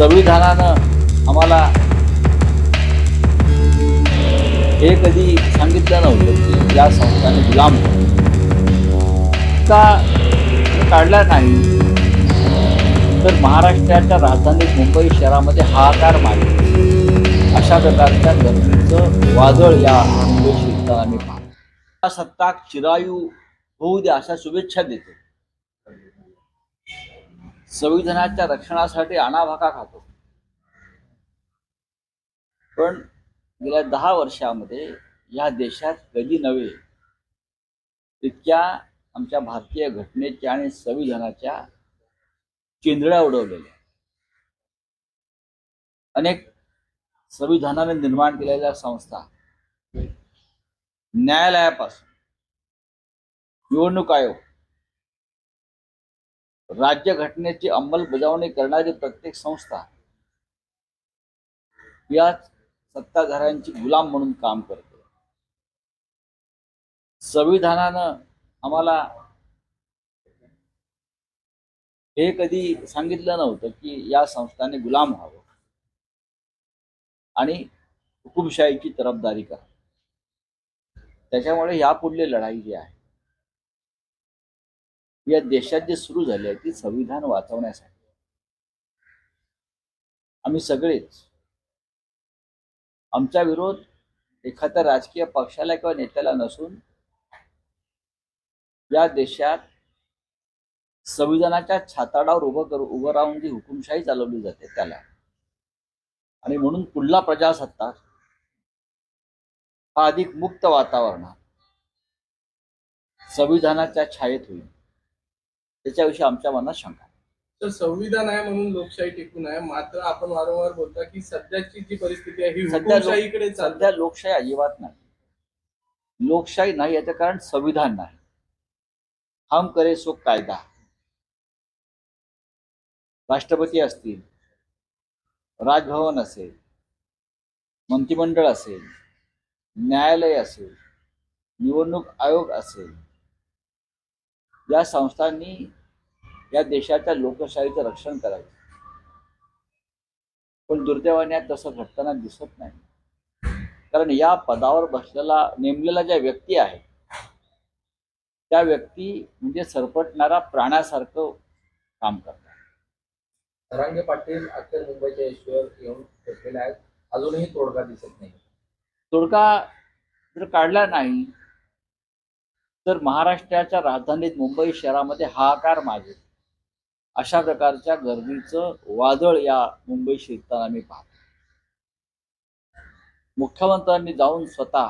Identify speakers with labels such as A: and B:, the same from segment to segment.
A: संविधानानं आम्हाला हे कधी सांगितलं नव्हतं की या संस्थाने गुलाम का काढला नाही. तर महाराष्ट्राच्या राजधानी मुंबई शहरामध्ये हाकार मारले अशा प्रकारच्या गर्दीचं वादळ या मुंबई शिरताना मी पाहतो सत्ता चिरायू होऊ द्या अशा शुभेच्छा देतो. संविधानाच्या रक्षणासाठी आणाभाका खातो. पण गेल्या दहा वर्षामध्ये या देशात कधी नव्हे तितक्या आमच्या भारतीय घटनेच्या आणि संविधानाच्या चिंधड्या उडवलेल्या. अनेक संविधानाने निर्माण केलेल्या संस्था न्यायालयापासून निवडणूक आयोग राज्यघटनेची अंमलबजावणी करणारी प्रत्येक संस्था याच सत्ताधाऱ्यांची गुलाम म्हणून काम करते. संविधानानं आम्हाला हे कधी सांगितलं नव्हतं की या संस्थाने गुलाम व्हावं आणि हुकुमशाहीची तरफदारी करा त्याच्यामुळे यापुढली लढाई जी आहे या देशात जे सुरू झाली आहे ती संविधान वाचवण्यासाठी. आम्ही सगळेच आमचा विरोध एखाद्या राजकीय पक्षाला किंवा नेत्याला नसून या देशात संविधानाच्या छाताडावर उभं करू उभं राहून जी हुकुमशाही चालवली जाते त्याला. आणि म्हणून पुढला प्रजासत्ताक? हा अधिक मुक्त वातावरणात संविधानाच्या छायेत होईल. त्याच्याविषयी आमच्या मनात शंका आहे.
B: तर संविधान आहे म्हणून लोकशाही टिकून आहे. मात्र आपण वारंवार बोलता की सध्याची जी परिस्थिती आहे ही
A: सध्या लोक-
B: हुकुमशाहीकडे चालते
A: सध्या लोकशाही अजिबात नाही. लोकशाही नाही याचं कारण संविधान नाही. हम करे सो कायदा. राष्ट्रपती असतील राजभवन असेल मंत्रिमंडळ असेल न्यायालय असेल निवडणूक आयोग असेल या संस्थांनी या देशाच्या लोकशाहीचं रक्षण करायचं. पण दुर्दैवाने तसं घडताना दिसत नाही. कारण या पदावर बसलेला नेमलेला ज्या व्यक्ती आहे त्या व्यक्ती म्हणजे सरपटणारा प्राण्यासारखं काम करतात
C: धरांगे पाटील अखेर मुंबईच्या यशवर येऊन ठेपलेले आहेत. अजूनही तोडगा दिसत नाही.
A: तोडगा जर काढला नाही तर महाराष्ट्राच्या राजधानीत मुंबई शहरामध्ये हाहाकार मागे अशा प्रकारच्या गर्दीचं वादळ या मुंबई शिरताना मी पाहतो. मुख्यमंत्र्यांनी जाऊन स्वतः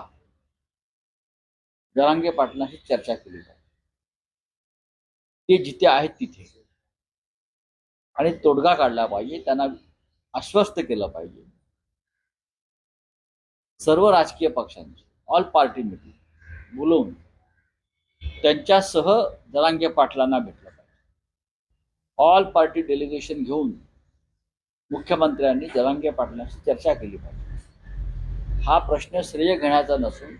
A: जरांगे पाटलांशी चर्चा केली पाहिजे ते जिथे आहेत तिथे. आणि तोडगा काढला पाहिजे त्यांना आश्वस्त केलं पाहिजे. सर्व राजकीय पक्षांची ऑल पार्टी मिटिंग बोलवून त्यांच्यासह जरांगे पाटलांना भेटलं पाहिजे. ऑल पार्टी डेलिगेशन घेऊन मुख्यमंत्र्यांनी जरांगे पाटलांशी चर्चा केली पाहिजे. हा प्रश्न श्रेय घेण्याचा नसून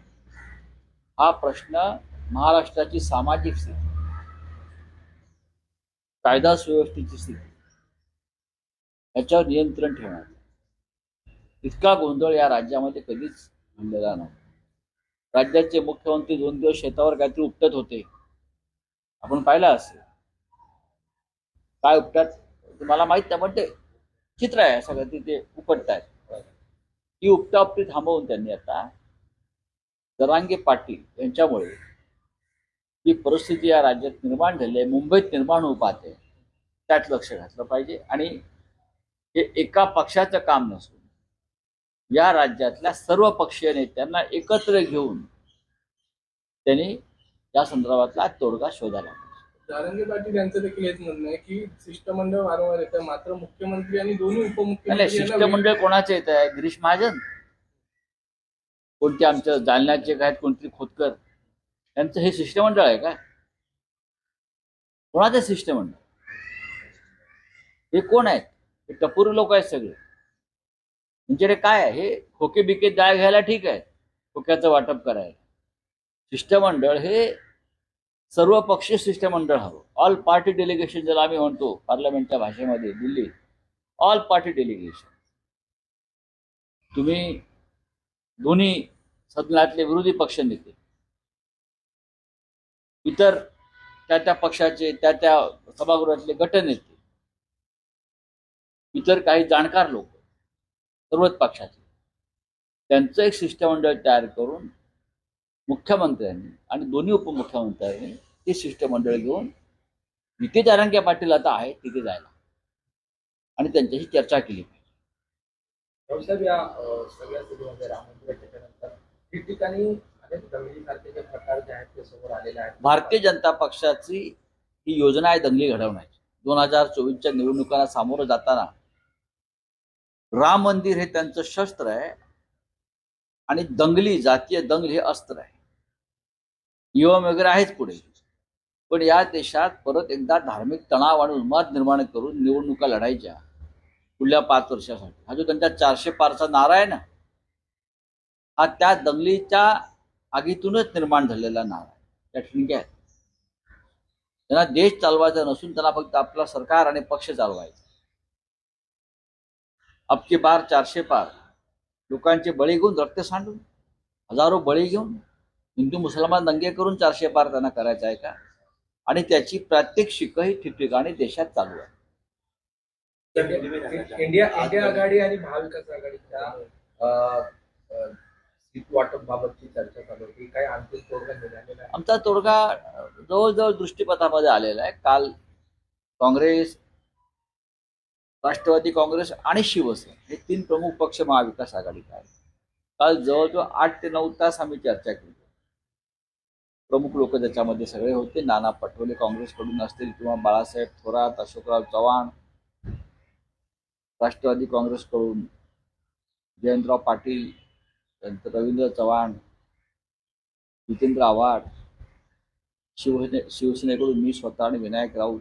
A: हा प्रश्न महाराष्ट्राची सामाजिक स्थिती कायदा सुव्यवस्थेची स्थिती याच्यावर नियंत्रण ठेवण्याचा. इतका गोंधळ या राज्यामध्ये कधीच घडलेला नव्हता. राज्याचे मुख्यमंत्री दोन दिवस शेतावर काहीतरी उपटत होते. आपण पाहिलं असेल. काय उपटत? तुम्हाला माहीत नाही पण ते चित्र आहे. सगळं तिथे उपटतायत. ती उपटाउपटी थांबवून त्यांनी आता जरांगे पाटील यांच्यामुळे जी परिस्थिती या राज्यात निर्माण झाली आहे मुंबईत निर्माण होऊ पाहते त्यात लक्ष घातलं पाहिजे. आणि हे एका पक्षाचं काम नसून या राज्यातल्या सर्व पक्षीय नेत्यांना एकत्र घेऊन त्यांनी या संदर्भातला तोडगा शोधायला.
B: जारंगे पाटील यांचं देखील हेच म्हणणं आहे की शिष्टमंडळ वारंवार येतं मात्र मुख्यमंत्री आणि दोन्ही
A: नाही, नाही
B: उपमुख्यमंत्री
A: शिष्टमंडळ कोणाचे येत आहे? गिरीश महाजन? कोणते आमच्या जालन्याचे काय कोणतरी खोतकर? त्यांचं हे शिष्टमंडळ आहे काय कोणाचं शिष्टमंडळ? हे कोण आहेत? हे टपोरी लोक आहेत सगळे. त्यांच्याकडे काय आहे? हे खोके बिके जाय घ्यायला ठीक आहे. खोक्याचं वाटप करायला. शिष्टमंडळ हे सर्व पक्षीय शिष्टमंडळ हवं. ऑल पार्टी डेलिगेशन ज्याला आम्ही म्हणतो पार्लमेंटच्या भाषेमध्ये दिल्ली. ऑल पार्टी डेलिगेशन तुम्ही दोन्ही सदनातले विरोधी पक्ष नेते. इतर त्या त्या पक्षाचे त्या त्या सभागृहातले गटनेते. इतर काही जाणकार लोक. सर्वच पक्षाचे. त्यांचं एक शिष्टमंडळ तयार करून मुख्यमंत्र्यांनी आणि दोन्ही उपमुख्यमंत्र्यांनी ते शिष्टमंडळ घेऊन जिथे जारंगे पाटील आता आहे तिथे जायला. आणि त्यांच्याशी चर्चा केली पाहिजे.
C: या सगळ्या राम ठिकठिकाणी अनेक दंगलीसारखे जे प्रकार जे आहेत ते समोर आलेले आहेत.
A: भारतीय जनता पक्षाची ही योजना आहे दंगली घडवण्याची. दोन हजार चोवीसच्या निवडणुकांना सामोरं जाताना राम मंदिर हे त्यांचं शस्त्र आहे आणि दंगली जातीय दंगल हे अस्त्र आहे. युवम वगैरे आहेच पुढे. पण या देशात परत एकदा धार्मिक तणाव आणि उन्माद निर्माण करून निवडणुका लढायच्या पुढल्या पाच वर्षासाठी. हा जो त्यांच्या चारशे पारचा नारा आहे ना हा त्या दंगलीच्या आगीतूनच निर्माण झालेला नारा आहे. त्या ठिणक्या आहेत. त्यांना देश चालवायचा नसून त्यांना फक्त आपला सरकार आणि पक्ष चालवायचा. अबकी बार चारशे पार. लोकांचे बळी घेऊन रक्त सांडून हजारो बळी घेऊन हिंदू मुसलमान दंगे करून चारशे पार त्यांना करायचा आहे का? आणि त्याची प्रात्यक्षिकही ठिकठिकाणी देशात चालू आहे.
C: इंडिया इंडिया आघाडी आणि महाविकास आघाडीच्या अं, अं, सीट वाटप बाबतची चर्चा चालू होती. काही अंतिम तोडगा निघालेला
A: आमचा तोडगा जवळजवळ दृष्टीपथामध्ये आलेला आहे. काल काँग्रेस राष्ट्रवादी काँग्रेस आणि शिवसेना हे तीन प्रमुख पक्ष महाविकास आघाडीत आहेत. काल जवळजवळ आठ ते नऊ तास आम्ही चर्चा केली. प्रमुख लोक त्याच्यामध्ये सगळे होते नाना पटोले काँग्रेसकडून असतील किंवा बाळासाहेब थोरात अशोकराव चव्हाण राष्ट्रवादी काँग्रेसकडून जयंतराव पाटील त्यानंतर रवींद्र चव्हाण जितेंद्र आव्हाड शिवसेने शिवसेनेकडून मी स्वतः आणि विनायक राऊत